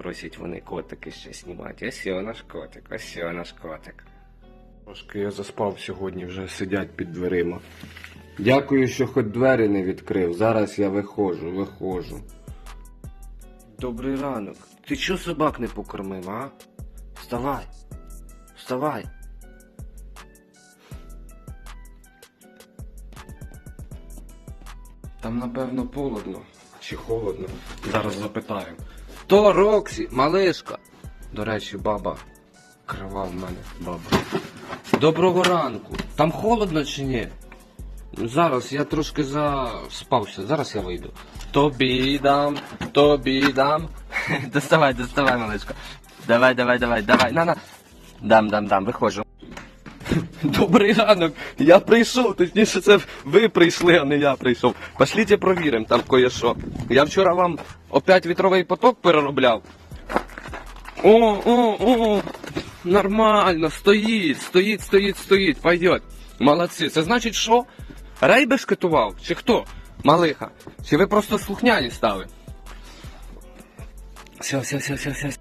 Просять вони котики ще знімати. Ось наш котик, ось наш котик. Трошки я заспав сьогодні, вже сидять під дверима. Дякую, що хоч двері не відкрив. Зараз я виходжу, виходжу. Добрий ранок. Ти чого собак не покормив, а? Вставай. Вставай. Там, напевно, холодно. Чи холодно? Зараз запитаю. То Роксі, малишка. До речі, баба. Крива в мене, баба. Доброго ранку. Там холодно чи ні? Зараз я трошки заспався, зараз я вийду. Тобі дам, тобі дам. доставай, доставай, малишка. Давай, давай, давай, давай. На, на. Дам, дам, дам, виходжу. Добрий ранок. Я прийшов, точніше, це ви прийшли, а не я прийшов. Пошліть провіримо там кое-що. Я вчора вам опять вітровий поток переробляв. О, о, о, нормально, стоїть, стоїть, стоїть, стоїть, пойдет. Молодці. Це значить, що? Рей бешкетував? Чи хто? Малиха. Чи ви просто слухняні стали? Все, все, все, все, все.